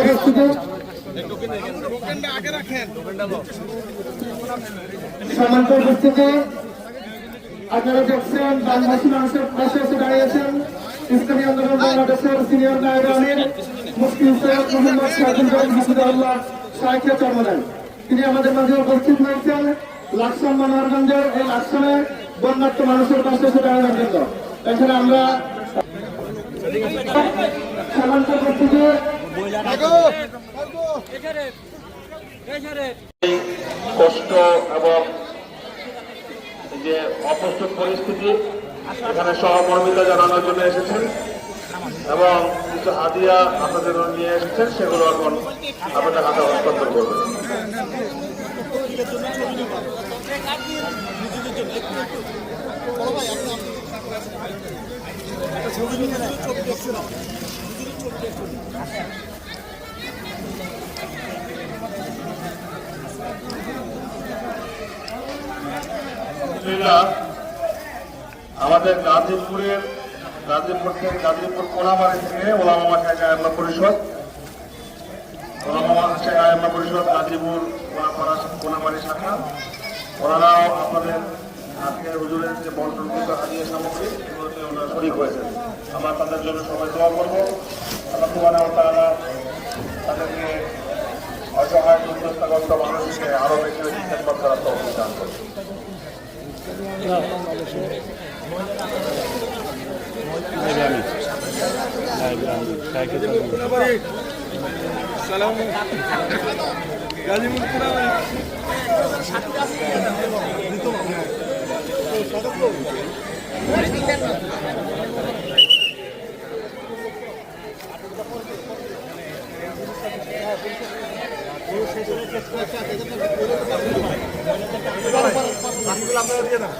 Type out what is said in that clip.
উপস্থিতি সম্মানিত উপস্থিতি আপনারা দেখছেন বাংলাদেশি মানুষের পাশে এসে দাঁড়িয়েছেন ইসলামী আন্দোলন বাংলাদেশের সিনিয়র নায়ক আমির মুফতি সৈয়দ মোহাম্মদ শাহিদুল হাফিজাউল্লাহ শাহেখের জন্মদিন তিনি আমাদের মাঝে উপস্থিত হয়েছেন লাকসাম মনোহরগঞ্জের এই লাকসামে বন্যার্থ মানুষের পাশে এসে দাঁড়ানোর জন্য। এখানে আমরা সম্মানিত উপস্থিতি। কষ্ট এবং যে অপ্রস্তুত পরিস্থিতি এখানে সহমর্মিতা জানানোর জন্য এসেছেন এবং কিছু হাদিয়া আপনাদের নিয়ে এসেছেন, সেগুলো এখন আপনাদের হাতে হস্তান্তর করবেন। আলহামদুলিল্লাহ আমাদের গাজীপুরের গাজীপুর থেকে গাজীপুর কোলামারি থেকে ওলামা মাসায় আয়াল্লা পরিষদ, ওলামা মাসায় আয়াল্লা পরিষদ গাজীপুর কোলামারা কোলামারি শাখা। ওনারাও আপনাদের আজকে হুজুরের যে বন্টনকৃত হাদিয়া সামগ্রী এগুলোতে ওনারা শরিক হয়েছেন। আমরা তাদের জন্য সবাই দোয়া করব। আল্লাহ ওয়া তাআলা তাদেরকে অসহায় দুর্দশাগ্রস্ত মানুষকে আরও বেশি বেশি পুরা আপনারা দিয়ে না